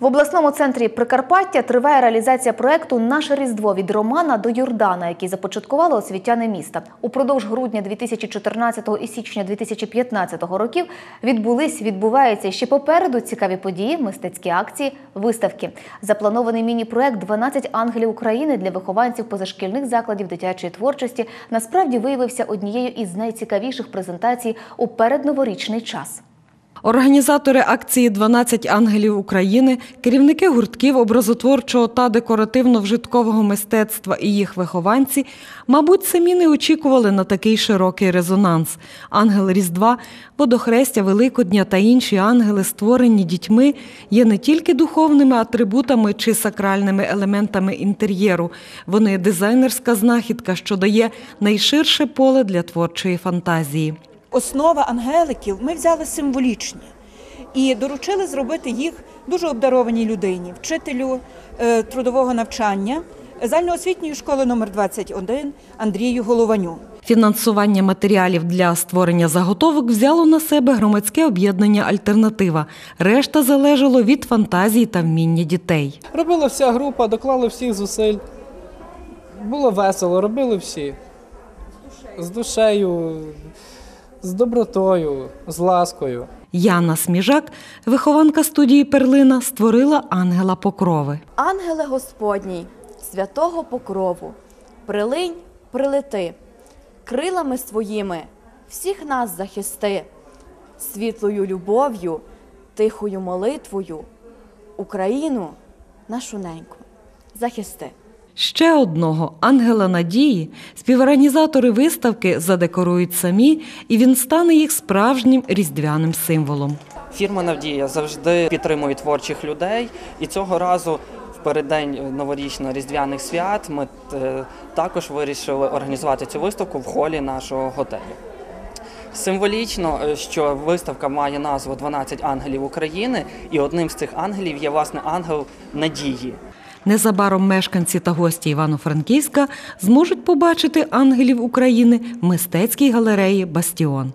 В обласному центрі Прикарпаття триває реалізація проекту Наше Різдво від Романа до Йордана, який започаткували освітяни міста. Упродовж грудня 2014 і січня 2015 років відбулись, відбуваються ще попереду цікаві події, мистецькі акції, виставки. Запланований міні-проект «12 ангелів України для вихованців позашкільних закладів дитячої творчості насправді виявився однією із найцікавіших презентацій у передноворічний час. Організатори акції «12 ангелів України, керівники гуртків образотворчого та декоративно-вжиткового мистецтва і їх вихованці, мабуть, самі не очікували на такий широкий резонанс. Ангел Різдва, водохрестя Великодня та інші ангели, створені дітьми, є не тільки духовними атрибутами чи сакральними елементами інтер'єру. Вони дизайнерська знахідка, що дає найширше поле для творчої фантазії. Основа ангеликів ми взяли символічні і доручили зробити їх дуже обдарованій людині, вчителю е, трудового навчання загальноосвітньої школи номер 21 Андрію Голованю. Фінансування матеріалів для створення заготовок взяло на себе громадське об'єднання Альтернатива. Решта залежало від фантазії та вміння дітей. Робила вся група, доклали всіх зусиль. Було весело, робили всі. З душею, з добротою, з ласкою. Яна Сміжак, вихованка студії Перлина, створила ангела покрови. Ангеле Господній, святого покрову, прилинь, прилети, крилами своїми всіх нас захисти, світлою любов'ю, тихою молитвою, Україну нашу неньку захисти. Ще одного ангела надії співорганізатори виставки задекорують самі, і він стане їх справжнім різдвяним символом. Фірма Навдія завжди підтримує творчих людей, і цього разу в переддень новорічно-різдвяних свят ми е, також вирішили організувати цю виставку в холі нашого готелю. Символічно, е, що виставка має назву «12 ангелів України, і одним з цих ангелів є власне ангел надії. Незабаром мешканці та гості Івано-Франківська зможуть побачити ангелів України в мистецькій галереї Бастіон.